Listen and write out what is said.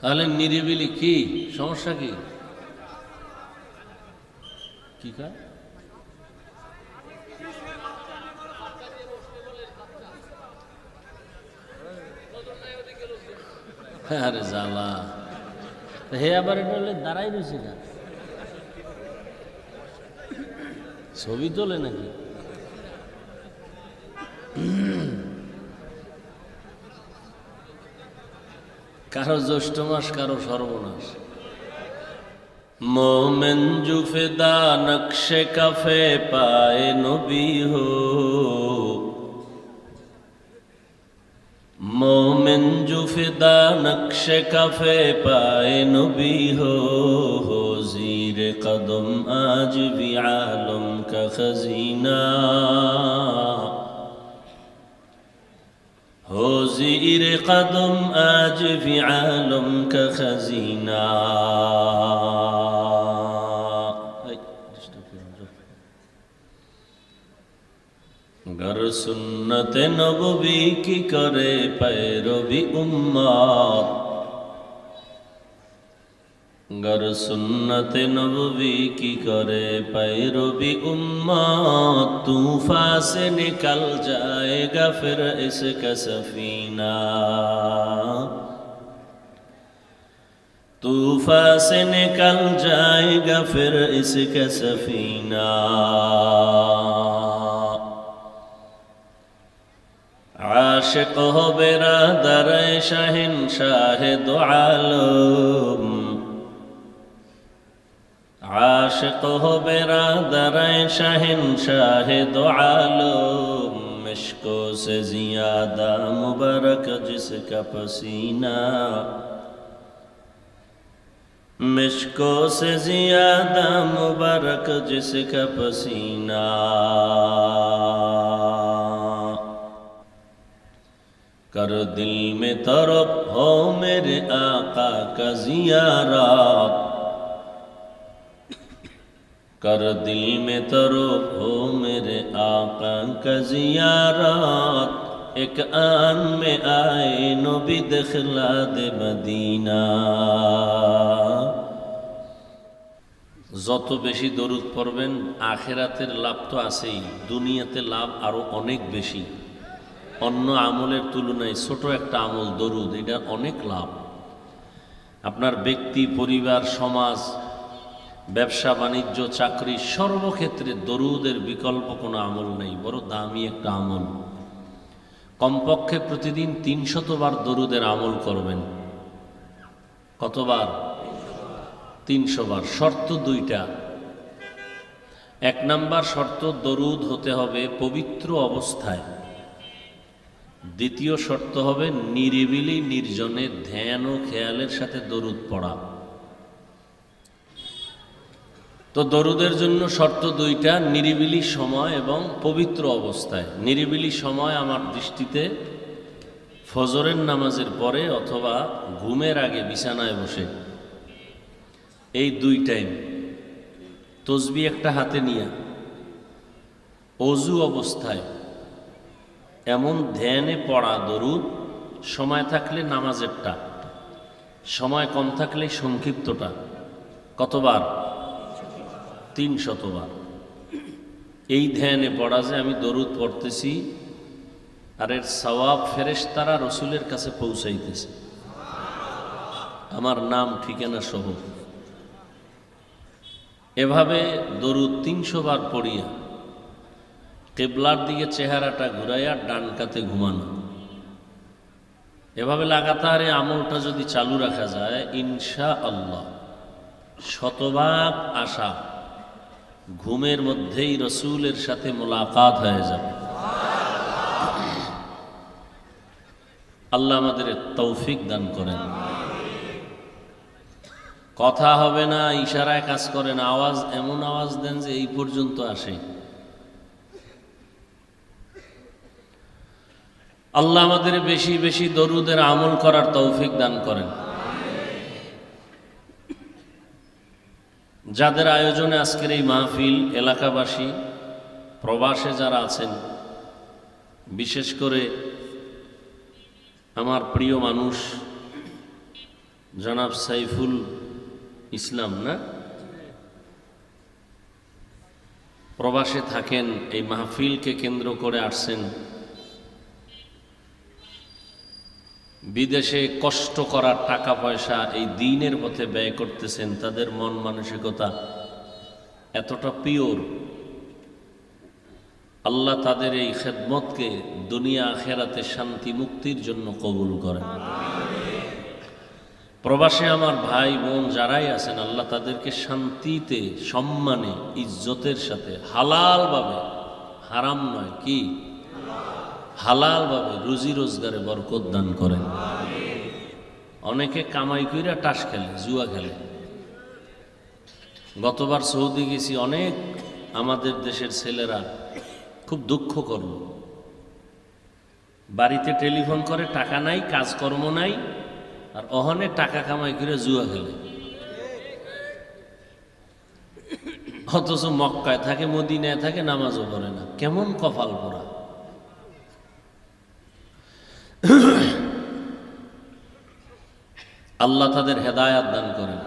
তাহলে নিরিবিলি কি? সমস্যা কি? কি কাজ আরে জ্বালা। হে আবার এটা হলে দাঁড়াই রয়েছে না ছবি তোলে নাকি? কারও জ্যৈষ্ঠ মাস, কারও সর্বনাশ। মোমেন জুফেদা নকশে কাফে পায়ে নবী হো। মোমেন জুফেদা নকশে কাফে পায়ে নবী হো। হো জিরে কদম আজ বি আলম কা زیر قدم آج فی عالم کا خزینہ گر سنت نبوی کی کرے پیروی امت गर सुन्नत नबी की करे पैरोबी उम्मा तूफा से निकल जाएगा फिर इसका सफीना तूफा से निकल जाएगा फिर इसका सफीना आशिक हो बेरा दर शहन शाह दो आलो عاشق ہو برادر شہن دو عالم مشکوں سے زیادہ مبرک جس کا پسینہ۔ مشکوں سے زیادہ مبرک جس کا پسینہ۔ کر دل میں ترپ ہو میرے آقا کا زیارہ کر دل میں ترو ہو میرے آقا کا زیارات ایک آن میں آئے نبی دخلا دے مدینہ যত বেশি দরুদ পড়বেন, আখেরাতের লাভ তো আছেই, দুনিয়াতে লাভ আরও অনেক বেশি। অন্য আমলের তুলনায় ছোট একটা আমল দরুদ, এটা অনেক লাভ। আপনার ব্যক্তি, পরিবার, সমাজ ব্যবসা, বাণিজ্য, চাকরি, সর্বক্ষেত্রে দরুদের বিকল্প কোনো আমল নেই, বড় দামি একটা আমল। কমপক্ষে প্রতিদিন তিনশতবার দরুদের আমল করবেন। কতবার? তিনশো বার। শর্ত দুইটা। এক নাম্বার শর্ত, দরুদ হতে হবে পবিত্র অবস্থায়। দ্বিতীয় শর্ত হবে নিরিবিলি, নির্জনে ধ্যান ও খেয়ালের সাথে দরুদ পড়া। তো দরুদের জন্য শর্ত দুইটা, নিরিবিলি সময় এবং পবিত্র অবস্থায়। নিরিবিলি সময় আমার দৃষ্টিতে ফজরের নামাজের পরে অথবা ঘুমের আগে বিছানায় বসে। এই দুই টাইম তসবি একটা হাতে নিয়ে। অজু অবস্থায়। এমন ধ্যানে পড়া দরুদ, সময় থাকলে নামাজেরটা। সময় কম থাকলে সংক্ষিপ্তটা। কতবার? তিন শতবার। এই ধ্যানে পড়া যে আমি দরুদ পড়তেছি, আর এর সওয়াব ফেরেশ তারা রসুলের কাছে পৌঁছাইতেছে। আমার নাম, ঠিকানা সহ। এভাবে দরুদ তিনশো বার পড়িয়া কেবলার দিকে চেহারাটা ঘুরাইয়া ডান কাতে ঘুমানো। এভাবে লাগাতারে আমলটা যদি চালু রাখা যায় ইনশা আল্লাহ শতভাগ আশা ঘুমের মধ্যেই রসুলের সাথে মোলাকাত হয়ে যাবে। আল্লাহ আমাদের তৌফিক দান করেন। কথা হবে না, ইশারায় কাজ করেন, আওয়াজ, এমন আওয়াজ দেন যে এই পর্যন্ত আসে। আল্লাহ আমাদের বেশি বেশি দরুদের আমল করার তৌফিক দান করেন। যাদের আয়োজনে আজকের এই মাহফিল এলাকাবাসী, প্রবাসে যারা আছেন, বিশেষ করে আমার প্রিয় মানুষ জনাব সাইফুল ইসলাম, না? প্রবাসে থাকেন, এই মাহফিলকে কেন্দ্র করে আসছেন। বিদেশে কষ্ট করার টাকা পয়সা এই দিনের পথে ব্যয় করতেছেন তাদের মন মানসিকতা এতটা পিওর। আল্লাহ তাদের এই খেদমতকে দুনিয়া আখেরাতে শান্তি মুক্তির জন্য কবুল করেন। প্রবাসে আমার ভাই বোন যারাই আছেন আল্লাহ তাদেরকে শান্তিতে সম্মানে ইজ্জতের সাথে হালালভাবে হারাম নয় কি? হালালভাবে রুজি রোজগারে বরকত দান করেন। অনেকে কামাই কইরা টাস খেলে, জুয়া খেলে। গতবার সৌদি গেছি, অনেক আমাদের দেশের ছেলেরা খুব দুঃখ করল। বাড়িতে টেলিফোন করে, টাকা নাই, কাজকর্ম নাই, আর অহনে টাকা কামাই করে জুয়া খেলে। অথচ মক্কায় থাকে, মদিনায় থাকে, নামাজও পড়ে না। কেমন কপাল পড়া। আল্লাহ তাদের হেদায়াত দান করেন।